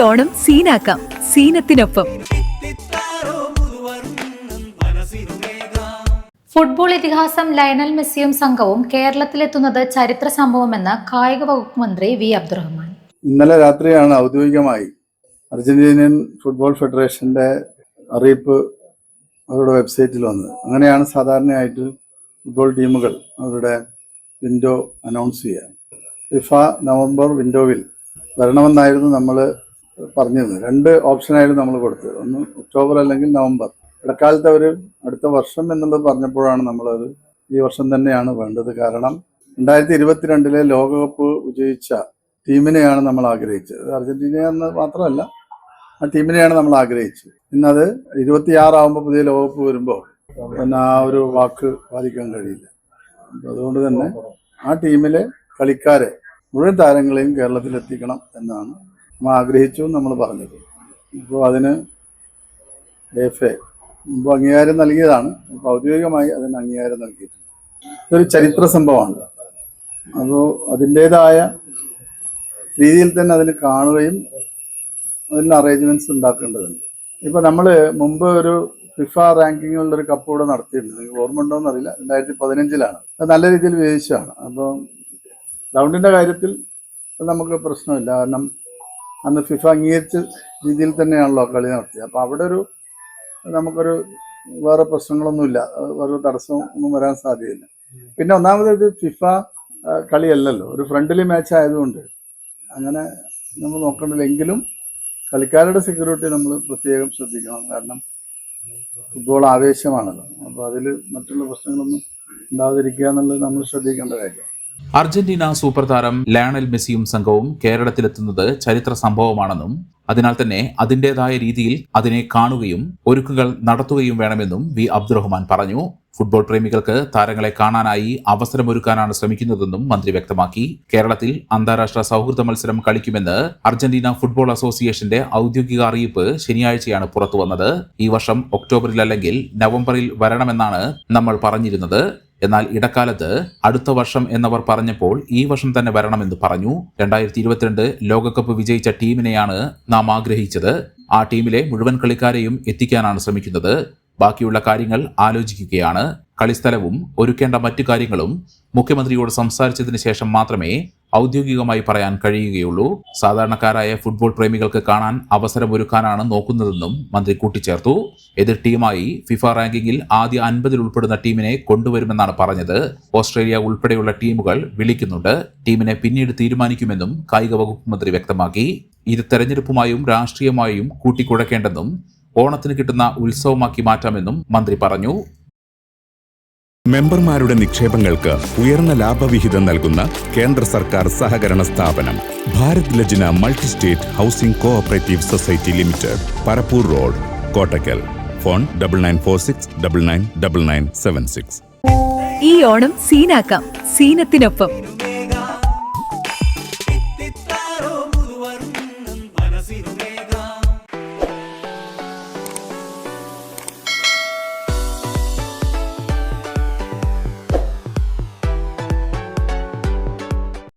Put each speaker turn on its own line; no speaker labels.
ഓണം സീനാക്കാം. സീനത്തിനൊപ്പം.
ഫുട്ബോൾ ഇതിഹാസം ലയണൽ മെസ്സിയും സംഘവും കേരളത്തിലെത്തുന്നത് ചരിത്ര സംഭവമെന്ന് കായിക വകുപ്പ് മന്ത്രി വി അബ്ദുറഹ്മാൻ.
ഇന്നലെ രാത്രിയാണ് ഔദ്യോഗികമായി അർജന്റീനിയൻ ഫുട്ബോൾ ഫെഡറേഷന്റെ അറിയിപ്പ് അവരുടെ വെബ്സൈറ്റിൽ വന്നത്. അങ്ങനെയാണ് സാധാരണയായിട്ട് ഫുട്ബോൾ ടീമുകൾ അവരുടെ വിൻഡോ അനൗൺസ് ചെയ്യുക. ഫിഫ നവംബർ വിൻഡോവിൽ വരണമെന്നായിരുന്നു നമ്മൾ പറഞ്ഞിരുന്നത് രണ്ട് ഓപ്ഷനായിരുന്നു നമ്മൾ കൊടുത്തത്. ഒന്ന് ഒക്ടോബർ അല്ലെങ്കിൽ നവംബർ. ഇടക്കാലത്ത് അവർ അടുത്ത വർഷം എന്നുള്ളത് പറഞ്ഞപ്പോഴാണ് നമ്മളത് ഈ വർഷം തന്നെയാണ് വേണ്ടത്. കാരണം രണ്ടായിരത്തി ഇരുപത്തിരണ്ടിലെ ലോകകപ്പ് വിജയിച്ച ടീമിനെയാണ് നമ്മൾ ആഗ്രഹിച്ചത്. അർജന്റീന എന്ന് മാത്രമല്ല ആ ടീമിനെയാണ് നമ്മൾ ആഗ്രഹിച്ചത്. ഇന്നത് ഇരുപത്തിയാറാവുമ്പോൾ പുതിയ ലോകകപ്പ് വരുമ്പോൾ പിന്നെ ആ ഒരു വാക്ക് പാലിക്കാൻ കഴിയില്ല. അതുകൊണ്ട് തന്നെ ആ ടീമിലെ കളിക്കാരെ മുഴുവൻ താരങ്ങളെയും കേരളത്തിൽ എത്തിക്കണം എന്നാണ് നമ്മൾ ആഗ്രഹിച്ചു നമ്മൾ പറഞ്ഞത്. ഇപ്പോൾ അതിന് എഫ് എ മുമ്പ് അംഗീകാരം നൽകിയതാണ്. ഇപ്പോൾ ഔദ്യോഗികമായി അതിന് അംഗീകാരം നൽകിയിട്ടുണ്ട്. ഇതൊരു ചരിത്ര സംഭവമാണ്. അപ്പോൾ അതിന്റെതായ രീതിയിൽ തന്നെ അതിന് കാണുകയും അതിന് അറേഞ്ച്മെന്റ്സ് ഉണ്ടാക്കേണ്ടതുണ്ട്. ഇപ്പോൾ നമ്മൾ മുമ്പ് ഒരു ഫിഫ റാങ്കിങ്ങുള്ള കപ്പ് കൂടെ നടത്തിയിട്ടുണ്ട്. ഓർമ്മ ഉണ്ടോ എന്നറിയില്ല. രണ്ടായിരത്തി പതിനഞ്ചിലാണ് അത് നല്ല രീതിയിൽ വിജയിച്ചതാണ് അപ്പോൾ ഗ്രൗണ്ടിന്റെ കാര്യത്തിൽ നമുക്ക് പ്രശ്നമില്ല. കാരണം അന്ന് ഫിഫ അംഗീകരിച്ച രീതിയിൽ തന്നെയാണല്ലോ കളി നടത്തിയത്. അപ്പോൾ അവിടെ ഒരു നമുക്കൊരു വേറെ പ്രശ്നങ്ങളൊന്നുമില്ല. വേറെ തടസ്സം ഒന്നും വരാൻ സാധ്യതയില്ല. പിന്നെ ഒന്നാമത് ഇത് ഫിഫ കളിയല്ലല്ലോ. ഒരു ഫ്രണ്ട്ലി മാച്ച് ആയതുകൊണ്ട് അങ്ങനെ നമ്മൾ നോക്കണ്ടില്ലെങ്കിലും കളിക്കാരുടെ സെക്യൂരിറ്റി നമ്മൾ പ്രത്യേകം ശ്രദ്ധിക്കണം. കാരണം ഫുട്ബോൾ ആവേശമാണല്ലോ. അപ്പോൾ അതിൽ മറ്റുള്ള പ്രശ്നങ്ങളൊന്നും ഉണ്ടാകാതിരിക്കുക എന്നുള്ളത് നമ്മൾ ശ്രദ്ധിക്കേണ്ട കാര്യമാണ്
അർജന്റീന സൂപ്പർ താരം ലയണൽ മെസ്സിയും സംഘവും കേരളത്തിലെത്തുന്നത് ചരിത്ര സംഭവമാണെന്നും അതിനാൽ തന്നെ അതിന്റേതായ രീതിയിൽ അതിനെ കാണുകയും ഒരുക്കുകൾ നടത്തുകയും വേണമെന്നും വി അബ്ദുറഹ്മാൻ പറഞ്ഞു. ഫുട്ബോൾ പ്രേമികൾക്ക് താരങ്ങളെ കാണാനായി അവസരമൊരുക്കാനാണ് ശ്രമിക്കുന്നതെന്നും മന്ത്രി വ്യക്തമാക്കി. കേരളത്തിൽ അന്താരാഷ്ട്ര സൗഹൃദ മത്സരം കളിക്കുമെന്ന് അർജന്റീന ഫുട്ബോൾ അസോസിയേഷന്റെ ഔദ്യോഗിക അറിയിപ്പ് ശനിയാഴ്ചയാണ് പുറത്തുവന്നത്. ഈ വർഷം ഒക്ടോബറിൽ അല്ലെങ്കിൽ നവംബറിൽ വരണമെന്നാണ് നമ്മൾ പറഞ്ഞിരുന്നത്. എന്നാൽ ഇടക്കാലത്ത് അടുത്ത വർഷം എന്നവർ പറഞ്ഞപ്പോൾ ഈ വർഷം തന്നെ വരണമെന്ന് പറഞ്ഞു. രണ്ടായിരത്തി ഇരുപത്തിരണ്ട് ലോകകപ്പ് വിജയിച്ച ടീമിനെയാണ് നാം ആഗ്രഹിച്ചത്. ആ ടീമിലെ മുഴുവൻ കളിക്കാരെയും എത്തിക്കാനാണ് ശ്രമിക്കുന്നത്. ബാക്കിയുള്ള കാര്യങ്ങൾ ആലോചിക്കുകയാണ്. കളിസ്ഥലവും ഒരുക്കേണ്ട മറ്റു കാര്യങ്ങളും മുഖ്യമന്ത്രിയോട് സംസാരിച്ചതിന് ശേഷം മാത്രമേ ഔദ്യോഗികമായി പറയാൻ കഴിയുകയുള്ളൂ. സാധാരണക്കാരായ ഫുട്ബോൾ പ്രേമികൾക്ക് കാണാൻ അവസരമൊരുക്കാനാണ് നോക്കുന്നതെന്നും മന്ത്രി കൂട്ടിച്ചേർത്തു. എതിർ ടീമായി ഫിഫ റാങ്കിങ്ങിൽ ആദ്യ അൻപതിൽ ഉൾപ്പെടുന്ന ടീമിനെ കൊണ്ടുവരുമെന്നാണ് പറഞ്ഞത്. ഓസ്ട്രേലിയ ഉൾപ്പെടെയുള്ള ടീമുകൾ വിളിക്കുന്നുണ്ട്. ടീമിനെ പിന്നീട് തീരുമാനിക്കുമെന്നും കായിക വകുപ്പ് മന്ത്രി വ്യക്തമാക്കി. ഇത് തെരഞ്ഞെടുപ്പുമായും രാഷ്ട്രീയമായും കൂട്ടിക്കുഴക്കേണ്ടെന്നും ഓണത്തിന് കിട്ടുന്ന ഉത്സവമാക്കി മാറ്റാമെന്നും മന്ത്രി പറഞ്ഞു.
മെമ്പർമാരുടെ നിക്ഷേപങ്ങൾക്ക് ഉയർന്ന ലാഭവിഹിതം നൽകുന്ന കേന്ദ്ര സർക്കാർ സഹകരണ സ്ഥാപനം Bharat Lajna multi state housing cooperative society limited Parappur road Kottakkal phone double nine four six double nine double nine seven six
ഈ ഓണം സീനാക്കാം സീനത്തിനൊപ്പം.